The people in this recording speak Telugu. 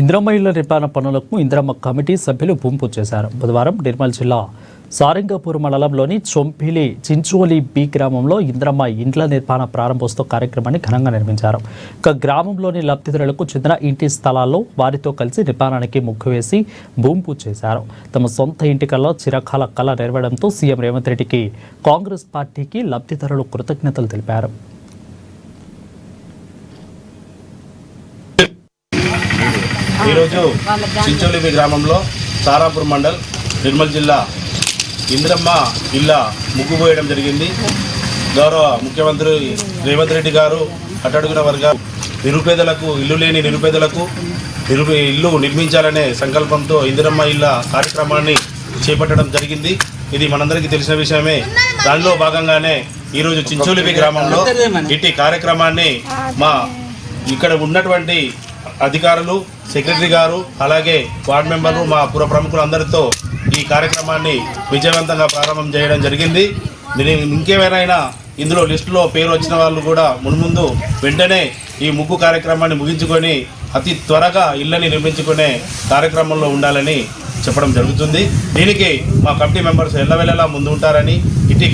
ఇంద్రమ్మ ఇళ్ళ నిర్మాణ పనులకు ఇంద్రమ్మ కమిటీ సభ్యులు భూమి చేశారు. బుధవారం నిర్మల్ జిల్లా సారంగపూర్ మండలంలోని చొంపిలి చించోలి బి గ్రామంలో ఇంద్రమ్మ ఇండ్ల నిర్మాణ ప్రారంభోత్సవ కార్యక్రమాన్ని ఘనంగా నిర్మించారు. ఇక గ్రామంలోని లబ్ధిదారులకు చెందిన ఇంటి స్థలాల్లో వారితో కలిసి నిర్మాణానికి ముగ్గు వేసి భూమి పూజ చేశారు. తమ సొంత ఇంటికల్లో చిరకాల కళ నెరవేయడంతో సీఎం రేవంత్ రెడ్డికి కాంగ్రెస్ పార్టీకి లబ్ధిదారులు కృతజ్ఞతలు తెలిపారు. ఈరోజు చించోలిపి గ్రామంలో సారాపూర్ మండల్ నిర్మల్ జిల్లా ఇంద్రమ్మ ఇళ్ళ ముగ్గు పోయడం జరిగింది. గౌరవ ముఖ్యమంత్రి రేవంత్ రెడ్డి గారు అట్టడుగున వర్గాలు నిరుపేదలకు ఇల్లు లేని నిరుపేదలకు నిరు ఇల్లు నిర్మించాలనే సంకల్పంతో ఇందిరమ్మ ఇళ్ళ కార్యక్రమాన్ని చేపట్టడం జరిగింది. ఇది మనందరికీ తెలిసిన విషయమే. దానిలో భాగంగానే ఈరోజు చించోలిపి గ్రామంలో ఇట్టి కార్యక్రమాన్ని మా ఇక్కడ ఉన్నటువంటి అధికారులు సెక్రటరీ గారు అలాగే వార్డు మెంబర్లు మా పుర ప్రముఖులందరితో ఈ కార్యక్రమాన్ని విజయవంతంగా ప్రారంభం చేయడం జరిగింది. దీని ఇంకేమైనా ఇందులో లిస్టులో పేరు వచ్చిన వాళ్ళు కూడా మున్ముందు వెంటనే ఈ ముగ్గు కార్యక్రమాన్ని ముగించుకొని అతి త్వరగా ఇళ్ళని నిర్మించుకునే కార్యక్రమంలో ఉండాలని చెప్పడం జరుగుతుంది. దీనికి మా కమిటీ మెంబర్స్ ఎల్లవెల్లలా ముందు ఉంటారని ఇటీ